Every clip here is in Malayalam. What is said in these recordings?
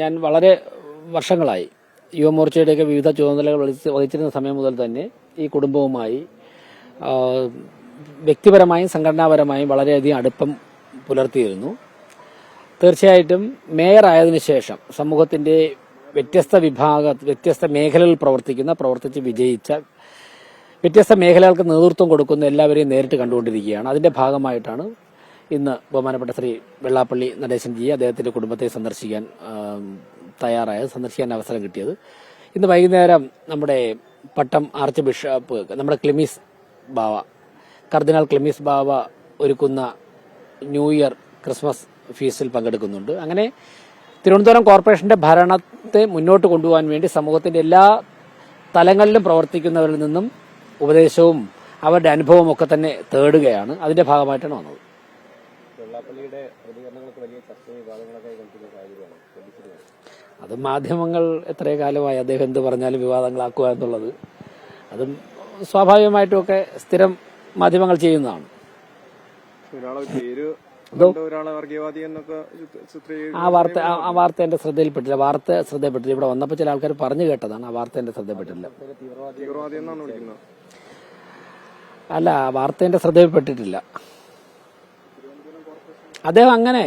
ഞാൻ വളരെ വർഷങ്ങളായി യുവമോർച്ചയുടെയൊക്കെ വിവിധ ചുമതലകൾ വഹിച്ച് വഹിച്ചിരുന്ന സമയം മുതൽ തന്നെ ഈ കുടുംബവുമായി വ്യക്തിപരമായും സംഘടനാപരമായും വളരെയധികം അടുപ്പം പുലർത്തിയിരുന്നു. തീർച്ചയായിട്ടും മേയർ ആയതിനു ശേഷം സമൂഹത്തിന്റെ വ്യത്യസ്ത വിഭാഗ വ്യത്യസ്ത മേഖലകളിൽ പ്രവർത്തിക്കുന്ന പ്രവർത്തിച്ച് വിജയിച്ച വ്യത്യസ്ത മേഖലകൾക്ക് നേതൃത്വം കൊടുക്കുന്ന എല്ലാവരെയും നേരിട്ട് കണ്ടുകൊണ്ടിരിക്കുകയാണ്. അതിന്റെ ഭാഗമായിട്ടാണ് ഇന്ന് ബഹുമാനപ്പെട്ട ശ്രീ വെള്ളാപ്പള്ളി നടേശൻജിയെ അദ്ദേഹത്തിന്റെ കുടുംബത്തെ സന്ദർശിക്കാൻ തയ്യാറായത് സന്ദർശിക്കാൻ അവസരം കിട്ടിയത്. ഇന്ന് വൈകുന്നേരം നമ്മുടെ പട്ടം ആർച്ച് ബിഷപ്പ് നമ്മുടെ ക്ലിമീസ് ബാവ കർദിനാൾ ക്ലിമീസ് ബാവ ഒരുക്കുന്ന ന്യൂ ഇയർ ക്രിസ്മസ് ഫീസിൽ പങ്കെടുക്കുന്നുണ്ട്. അങ്ങനെ തിരുവനന്തപുരം കോർപ്പറേഷന്റെ ഭരണത്തെ മുന്നോട്ട് കൊണ്ടുപോകാൻ വേണ്ടി സമൂഹത്തിന്റെ എല്ലാ തലങ്ങളിലും പ്രവർത്തിക്കുന്നവരിൽ നിന്നും ഉപദേശവും അവരുടെ അനുഭവവും ഒക്കെ തന്നെ തേടുകയാണ്. അതിന്റെ ഭാഗമായിട്ടാണ് വന്നത്. വെള്ളാപ്പള്ളിയുടെ പ്രതികരണങ്ങൾക്ക് വലിയ ചർച്ചയും വിവാദങ്ങളൊക്കെ കണ്ടിരുന്ന സാഹചര്യമാണ്. അത് മാധ്യമങ്ങൾ എത്ര കാലമായി അദ്ദേഹം എന്ത് പറഞ്ഞാലും വിവാദങ്ങളാക്കുക എന്നുള്ളത് അതും സ്വാഭാവികമായിട്ടുമൊക്കെ സ്ഥിരം മാധ്യമങ്ങൾ ചെയ്യുന്നതാണ്. ഒരാളെ പേര് കൊണ്ട് ഒരാളെ വർഗീയവാദി എന്നൊക്കെ ചിത്രീകരിക്കും ആ വാർത്ത ആ- വാർത്ത എന്റെ ശ്രദ്ധയിൽപ്പെട്ടില്ല. വാർത്ത ശ്രദ്ധയിൽപ്പെട്ടില്ല. ഇവിടെ വന്നപ്പോൾ ചില ആൾക്കാർ പറഞ്ഞു കേട്ടതാണ്. ആ വാർത്ത എന്റെ ശ്രദ്ധയിൽപ്പെട്ടില്ല. അല്ല ആ വാർത്ത എന്റെ ശ്രദ്ധയിൽപ്പെട്ടിട്ടില്ല. അദ്ദേഹം അങ്ങനെ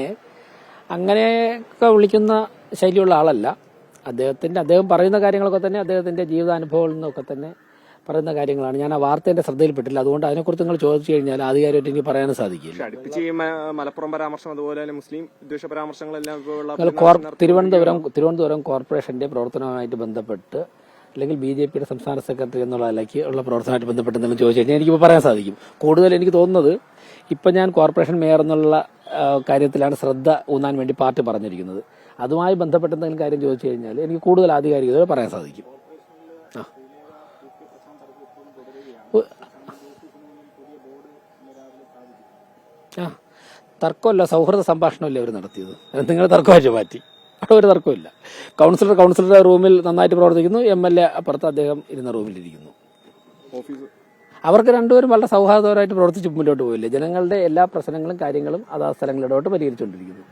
അങ്ങനെയൊക്കെ വിളിക്കുന്ന ശൈലിയുള്ള ആളല്ല. അദ്ദേഹത്തിന്റെ അദ്ദേഹം പറയുന്ന കാര്യങ്ങളൊക്കെ തന്നെ അദ്ദേഹത്തിന്റെ ജീവിതാനുഭവങ്ങളിൽ നിന്നൊക്കെ തന്നെ പറയുന്ന കാര്യങ്ങളാണ്. ഞാൻ ആ വാർത്ത എന്റെ ശ്രദ്ധയിൽപ്പെട്ടില്ല. അതുകൊണ്ട് അതിനെക്കുറിച്ച് നിങ്ങൾ ചോദിച്ചു കഴിഞ്ഞാൽ ആധികാരികമായിട്ട് എനിക്ക് പറയാനും സാധിക്കില്ല. അടുപ്പിച്ച് മലപ്പുറം പരാമർശം അതുപോലെ തന്നെ മുസ്ലിം പരാമർശങ്ങളെല്ലാം തിരുവനന്തപുരം തിരുവനന്തപുരം കോർപ്പറേഷന്റെ പ്രവർത്തനവുമായിട്ട് ബന്ധപ്പെട്ട് അല്ലെങ്കിൽ ബി ജെ പിയുടെ സംസ്ഥാന സെക്രട്ടറി എന്നുള്ള നിലയ്ക്ക് ഉള്ള പ്രവർത്തനമായിട്ട് ബന്ധപ്പെട്ട് എന്തെങ്കിലും ചോദിച്ചു കഴിഞ്ഞാൽ എനിക്കിപ്പോൾ പറയാൻ സാധിക്കും. കൂടുതൽ എനിക്ക് തോന്നുന്നത് ഇപ്പം ഞാൻ കോർപ്പറേഷൻ മേയർ എന്നുള്ള കാര്യത്തിലാണ് ശ്രദ്ധ ഊന്നാൻ വേണ്ടി പാർട്ടി പറഞ്ഞിരിക്കുന്നത്. അതുമായി ബന്ധപ്പെട്ട എന്തെങ്കിലും കാര്യം ചോദിച്ചു കഴിഞ്ഞാൽ എനിക്ക് കൂടുതൽ ആധികാരികത പറയാൻ സാധിക്കും. ആ. ആ. തർക്കമല്ല സൗഹൃദ സംഭാഷണമല്ലേ അവർ നടത്തിയത്? നിങ്ങൾ തർക്കമായിട്ട് മാറ്റി. അവിടെ ഒരു തർക്കമില്ല കൗൺസിലർ കൗൺസിലറുടെ റൂമിൽ നന്നായിട്ട് പ്രവർത്തിക്കുന്നു. എം എൽ എ അപ്പുറത്ത് അദ്ദേഹം ഇരുന്ന റൂമിലിരിക്കുന്നു. ഓഫീസ്? അവർക്ക് രണ്ടുപേരും വളരെ സൗഹാർദ്ദപരമായിട്ട് പ്രവർത്തിച്ച് മുന്നോട്ട് പോയില്ലേ? ജനങ്ങളുടെ എല്ലാ പ്രശ്നങ്ങളും കാര്യങ്ങളും അതാ സ്ഥലങ്ങളിലോട്ട് പരിഹരിച്ചുകൊണ്ടിരിക്കുന്നു.